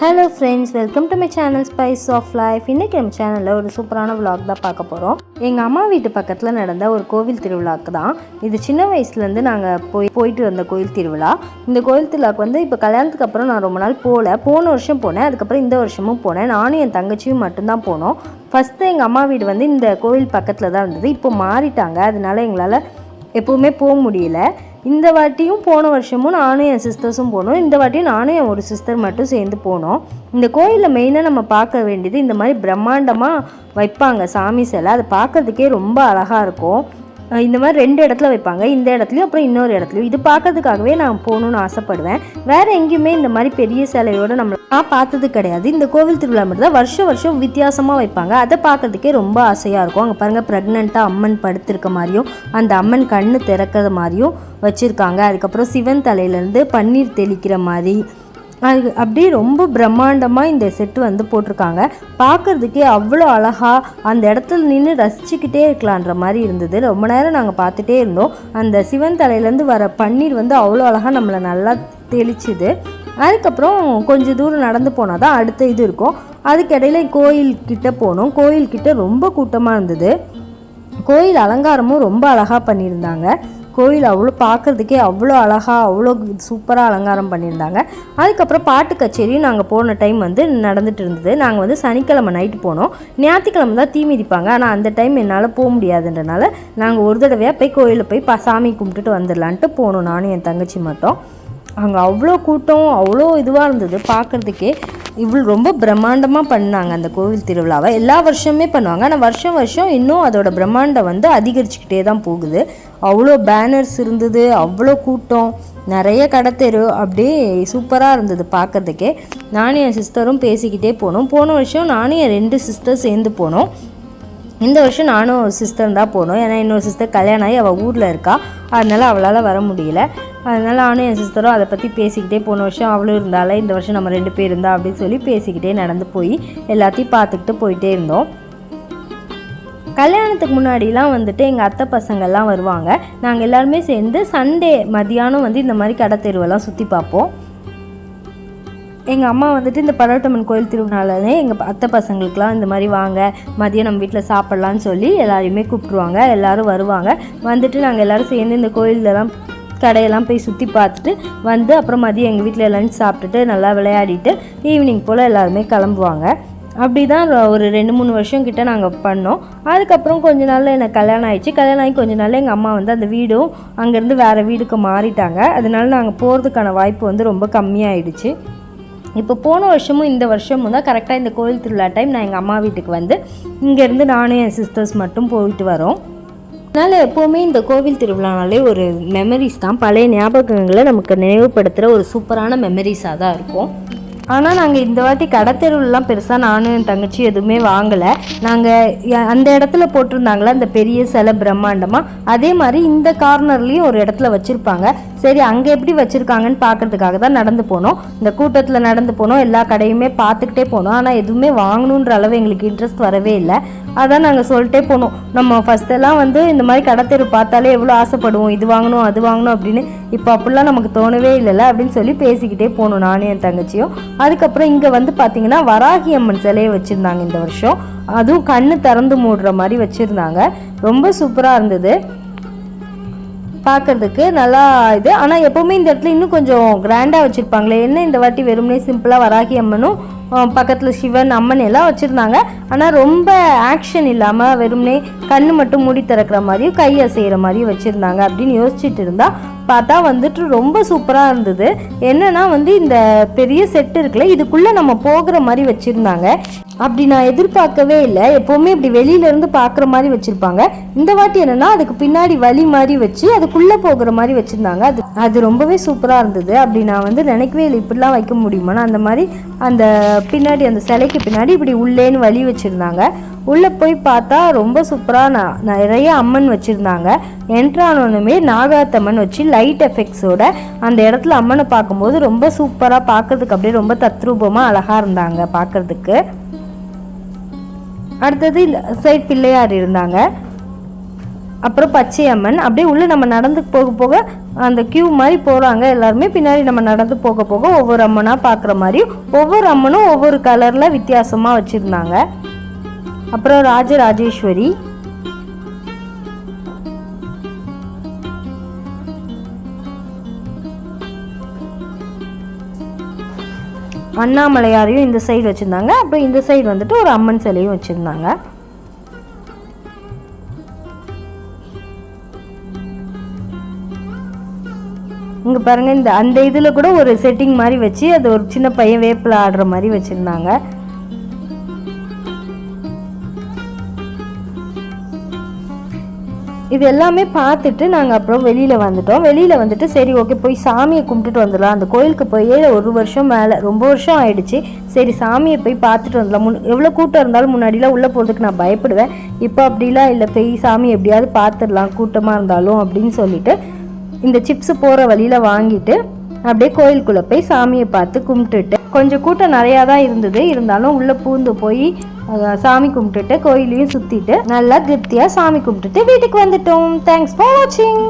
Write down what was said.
Hello friends welcome to my channel spice of life இன்றைக்கி நம்ம சேனலில் ஒரு சூப்பரான விளாக் தான் பார்க்க போகிறோம் எங்கள் அம்மா வீட்டு பக்கத்தில் நடந்த ஒரு கோவில் திருவிழாக்கு தான். இது சின்ன வயசுலேருந்து நாங்கள் போய் போயிட்டு வந்த கோயில் திருவிழா. இந்த கோயில் திருவிழாக்கு வந்து இப்போ கல்யாணத்துக்கு அப்புறம் நான் ரொம்ப நாள் போகல போன வருஷம் போனேன் அதுக்கப்புறம் இந்த வருஷமும் போனேன். நானும் என் தங்கச்சியும் மட்டும்தான் போனோம். ஃபஸ்ட்டு எங்கள் அம்மா வீடு வந்து இந்த கோவில் பக்கத்தில் தான் இருந்தது. இப்போ மாறிட்டாங்க. அதனால எங்களால் எப்போவுமே போக முடியல. இந்த வாட்டியும் போன வருஷமும் நானும் என் சிஸ்டர்ஸும் போனோம். இந்த வாட்டியும் நானும் என் ஒரு சிஸ்டர் மட்டும் சேர்ந்து போனோம். இந்த கோயிலில் மெயினாக நம்ம பார்க்க வேண்டியது இந்த மாதிரி பிரம்மாண்டமாக வைப்பாங்க சாமி சிலை. அதை பார்க்கறதுக்கே ரொம்ப அழகாக இருக்கும். இந்த மாதிரி ரெண்டு இடத்துல வைப்பாங்க. இந்த இடத்துலையும் அப்புறம் இன்னொரு இடத்துலையும். இது பார்க்கறதுக்காகவே நான் போகணுன்னு ஆசைப்படுவேன். வேற எங்கேயுமே இந்த மாதிரி பெரிய சிலையோட நம்ம நான் பார்த்தது கிடையாது. இந்த கோவில் திருவிழா மட்டும் தான். வருஷம் வருஷம் வித்தியாசமாக வைப்பாங்க. அதை பார்க்கறதுக்கே ரொம்ப ஆசையாக இருக்கும். அங்கே பாருங்கள் ப்ரெக்னெண்ட்டாக அம்மன் படுத்திருக்க மாதிரியும் அந்த அம்மன் கண்ணு திறக்கிற மாதிரியும் வச்சுருக்காங்க. அதுக்கப்புறம் சிவன் தலையிலேருந்து பன்னீர் தெளிக்கிற மாதிரி அது அப்படியே ரொம்ப பிரம்மாண்டமாக இந்த செட்டு வந்து போட்டிருக்காங்க. பார்க்கறதுக்கே அவ்வளோ அழகாக அந்த இடத்துல நின்று ரசிச்சுக்கிட்டே இருக்கலான்ற மாதிரி இருந்தது. ரொம்ப நேரம் நாங்கள் பார்த்துட்டே இருந்தோம். அந்த சிவன் தலையிலேருந்து வர பன்னீர் வந்து அவ்வளோ அழகாக நம்மளை நல்லா தெளிச்சுது. அதுக்கப்புறம் கொஞ்சம் தூரம் நடந்து போனால் தான் அடுத்த இது இருக்கும். அதுக்கிடையில கோயில்கிட்ட போனோம். கோயில்கிட்ட ரொம்ப கூட்டமாக இருந்தது. கோயில் அலங்காரமும் ரொம்ப அழகாக பண்ணியிருந்தாங்க. கோயில் அவ்வளோ பார்க்குறதுக்கே அவ்வளோ அழகாக அவ்வளோ சூப்பராக அலங்காரம் பண்ணியிருந்தாங்க. அதுக்கப்புறம் பாட்டு கச்சேரியும் நாங்கள் போன டைம் வந்து நடந்துட்டு இருந்தது. நாங்கள் வந்து சனிக்கிழமை நைட்டு போனோம். ஞாயிற்றுக்கிழமை தான் தீ மிதிப்பாங்க. ஆனால் அந்த டைம் என்னால் போக முடியாதுன்றனால நாங்கள் ஒரு தடவையாக போய் கோயிலில் போய் ப சாமி கும்பிட்டுட்டு வந்துடலான்ட்டு போனோம். நானும் என் தங்கச்சி மட்டும். அங்கே அவ்வளோ கூட்டம் அவ்வளோ இதுவாக இருந்தது. பார்க்குறதுக்கே இவ்வளோ ரொம்ப பிரம்மாண்டமாக பண்ணாங்க அந்த கோவில் திருவிழாவை. எல்லா வருஷமே பண்ணுவாங்க. ஆனால் வருஷம் வருஷம் இன்னும் அதோட பிரம்மாண்டம் வந்து அதிகரிச்சுக்கிட்டே தான் போகுது. அவ்வளோ பேனர்ஸ் இருந்தது அவ்வளோ கூட்டம் நிறைய கடத்தெரு அப்படியே சூப்பராக இருந்தது பார்க்கறதுக்கே. நானும் என் சிஸ்டரும் பேசிக்கிட்டே போனோம். போன வருஷம் நானும் என் ரெண்டு சிஸ்டர் சேர்ந்து போனோம். இந்த வருஷம் நானும் சிஸ்டர் தான் போனோம். ஏன்னா இன்னொரு சிஸ்டர் கல்யாணம் ஆகி அவள் ஊரில் இருக்கா. அதனால் அவளால் வர முடியல. அதனால் நானும் என் சிஸ்டரும் அதை பற்றி பேசிக்கிட்டே போன வருஷம் அவளும் இருந்தால இந்த வருஷம் நம்ம ரெண்டு பேர் இருந்தா அப்படின்னு சொல்லி பேசிக்கிட்டே நடந்து போய் எல்லாத்தையும் பார்த்துக்கிட்டு போயிட்டே இருந்தோம். கல்யாணத்துக்கு முன்னாடிலாம் வந்துட்டு எங்கள் அத்தை பசங்கள்லாம் வருவாங்க. நாங்கள் எல்லாருமே சேர்ந்து சண்டே மதியானம் வந்து இந்த மாதிரி கடை தெருவெல்லாம் சுற்றி பார்ப்போம். எங்கள் அம்மா வந்துட்டு இந்த பரோட்டம்மன் கோயில் திருவிழாலே எங்கள் அத்தை பசங்களுக்கெலாம் இந்த மாதிரி வாங்க மதியம் நம்ம வீட்டில் சாப்பிட்லான்னு சொல்லி எல்லாரையுமே கூப்பிட்ருவாங்க எல்லோரும் வருவாங்க. வந்துட்டு நாங்கள் எல்லோரும் சேர்ந்து இந்த கோயிலெலாம் கடையெல்லாம் போய் சுற்றி பார்த்துட்டு வந்து அப்புறம் மதியம் எங்கள் வீட்டில் லஞ்ச் சாப்பிட்டுட்டு நல்லா விளையாடிட்டு ஈவினிங் போல் எல்லாருமே கிளம்புவாங்க. அப்படி தான் ஒரு ரெண்டு மூணு வருஷம் கிட்ட நாங்கள் பண்ணோம். அதுக்கப்புறம் கொஞ்ச நாளில் எனக்கு கல்யாணம் ஆயிடுச்சு. கல்யாணம் ஆகி கொஞ்ச நாள் எங்கள் அம்மா வந்து அந்த வீடும் அங்கேருந்து வேறு வீடுக்கு மாறிட்டாங்க. அதனால நாங்கள் போகிறதுக்கான வாய்ப்பு வந்து ரொம்ப கம்மியாயிடுச்சு. இப்போ போன வருஷமும் இந்த வருஷமும் தான் கரெக்டாக இந்த கோயில் திருவிழா டைம் நான் எங்கள் அம்மா வீட்டுக்கு வந்து இங்கேருந்து நானும் என் சிஸ்டர்ஸ் மட்டும் போயிட்டு வரோம். அதனால் எப்போவுமே இந்த கோவில் திருவிழானாலே ஒரு மெமரிஸ் தான். பழைய ஞாபகங்களை நமக்கு நினைவுபடுத்துகிற ஒரு சூப்பரான மெமரிஸாக தான் இருக்கும். ஆனால் நாங்கள் இந்த வாட்டி கடத்தெருவுலாம் பெருசாக நானும் என் தங்கச்சி எதுவுமே வாங்கலை. நாங்கள் அந்த இடத்துல போட்டிருந்தாங்களே அந்த பெரிய சிலை பிரம்மாண்டமாக அதே மாதிரி இந்த கார்னர்லேயும் ஒரு இடத்துல வச்சுருப்பாங்க. சரி அங்கே எப்படி வச்சுருக்காங்கன்னு பார்க்கறதுக்காக தான் நடந்து போனோம். இந்த கூட்டத்தில் நடந்து போனோம் எல்லா கடையுமே பார்த்துக்கிட்டே போனோம். ஆனால் எதுவுமே வாங்கணுன்ற அளவு எங்களுக்கு இன்ட்ரெஸ்ட் வரவே இல்லை. அதான் நாங்கள் சொல்லிட்டே போனோம். நம்ம ஃபஸ்ட்டெல்லாம் வந்து இந்த மாதிரி கடத்தெரு பார்த்தாலே எவ்வளோ ஆசைப்படுவோம். இது வாங்கணும் அது வாங்கணும் அப்படின்னு. இப்போ அப்படிலாம் நமக்கு தோணவே இல்லைல்ல அப்படின்னு சொல்லி பேசிக்கிட்டே போகணும் நானும் என் தங்கச்சியும். அதுக்கப்புறம் இங்கே வந்து பார்த்தீங்கன்னா வராகி அம்மன் சிலையை வச்சுருந்தாங்க இந்த வருஷம். அதுவும் கண்ணு திறந்து மூடுற மாதிரி வச்சுருந்தாங்க. ரொம்ப சூப்பராக இருந்தது. பார்க்கறதுக்கு நல்லா இது. ஆனால் எப்போவுமே இந்த இடத்துல இன்னும் கொஞ்சம் கிராண்டாக வச்சுருப்பாங்களே. என்ன இந்த வாட்டி வெறுமனே சிம்பிளாக வராகி அம்மனும் பக்கத்தில் சிவன் அம்மன் எல்லாம் வச்சுருந்தாங்க. ஆனால் ரொம்ப ஆக்ஷன் இல்லாமல் வெறுமனே கண்ணு மட்டும் மூடி திறக்கிற மாதிரியும் கை அசைகிற மாதிரியும் வச்சுருந்தாங்க அப்படின்னு யோசிச்சுட்டு இருந்தால் பார்த்தா வந்துட்டு ரொம்ப சூப்பராக இருந்தது. என்னன்னா வந்து இந்த பெரிய செட்டு இருக்குல்ல இதுக்குள்ளே நம்ம போகிற மாதிரி வச்சுருந்தாங்க. அப்படி நான் எதிர்பார்க்கவே இல்லை. எப்போவுமே இப்படி வெளியிலேருந்து பார்க்குற மாதிரி வச்சுருப்பாங்க. இந்த வாட்டி என்னென்னா அதுக்கு பின்னாடி வழி மாதிரி வச்சு அதுக்குள்ளே போகிற மாதிரி வச்சுருந்தாங்க. அது அது ரொம்பவே சூப்பராக இருந்தது. அப்படி நான் வந்து நினைக்கவே இல்லை இப்படிலாம் வைக்க முடியுமான்னு. அந்த மாதிரி அந்த பின்னாடி அந்த சிலைக்கு பின்னாடி இப்படி உள்ளேன்னு வழி வச்சுருந்தாங்க. உள்ளே போய் பார்த்தா ரொம்ப சூப்பராக நான் நிறைய அம்மன் வச்சுருந்தாங்க. என்ட்ரானோனுமே நாகாத்தம்மன் வச்சு லைட் எஃபெக்ட்ஸோட அந்த இடத்துல அம்மனை பார்க்கும்போது ரொம்ப சூப்பராக பார்க்கறதுக்கு அப்படியே ரொம்ப தத்ரூபமாக அழகாக இருந்தாங்க பார்க்கறதுக்கு. அடுத்தது இந்த சைட் பிள்ளையார் இருந்தாங்க. அப்புறம் பச்சை அம்மன் அப்படியே உள்ளே நம்ம நடந்து போக போக அந்த கியூ மாதிரி போகிறாங்க எல்லாருமே. பின்னாடி நம்ம நடந்து போக போக ஒவ்வொரு அம்மனாக பார்க்குற மாதிரி ஒவ்வொரு அம்மனும் ஒவ்வொரு கலரில் வித்தியாசமாக வச்சுருந்தாங்க. அப்புறம் ராஜராஜேஸ்வரி. அண்ணாமலையாரையும் இந்த சைடு வச்சுருந்தாங்க. அப்புறம் இந்த சைடு வந்துட்டு ஒரு அம்மன் சிலையும் வச்சுருந்தாங்க. இங்கே பாருங்கள் இந்த அந்த இதில் கூட ஒரு செட்டிங் மாதிரி வச்சு அது ஒரு சின்ன பையன் வேப்பில் ஆடுற மாதிரி வச்சுருந்தாங்க. இது எல்லாமே பார்த்துட்டு நாங்கள் அப்புறம் வெளியில் வந்துட்டோம். வெளியில் வந்துட்டு சரி ஓகே போய் சாமியை கும்பிட்டுட்டு வந்துடலாம். அந்த கோயிலுக்கு போய் ஒரு வருஷம் மேலே ரொம்ப வருஷம் ஆயிடுச்சு. சரி சாமியை போய் பார்த்துட்டு வந்துடலாம். முன் எவ்வளோ கூட்டம் இருந்தாலும் முன்னாடிலாம் உள்ளே போகிறதுக்கு நான் பயப்படுவேன். இப்போ அப்படிலாம் இல்லை போய் சாமி எப்படியாவது பார்த்துடலாம் கூட்டமாக இருந்தாலும் அப்படின்னு சொல்லிட்டு இந்த சிப்ஸ் போகிற வழியில் வாங்கிட்டு அப்படியே கோயிலுக்குள்ளே போய் சாமியை பார்த்து கும்பிட்டுட்டு கொஞ்சம் கூட்டம் நிறையா தான் இருந்தது. இருந்தாலும் உள்ளே பூந்து போய் சாமி கும்பிட்டுட்டு கோயிலையும் சுற்றிட்டு நல்லா திருப்தியாக சாமி கும்பிட்டுட்டு வீட்டுக்கு வந்துட்டோம். தேங்க்ஸ் ஃபார் வாட்சிங்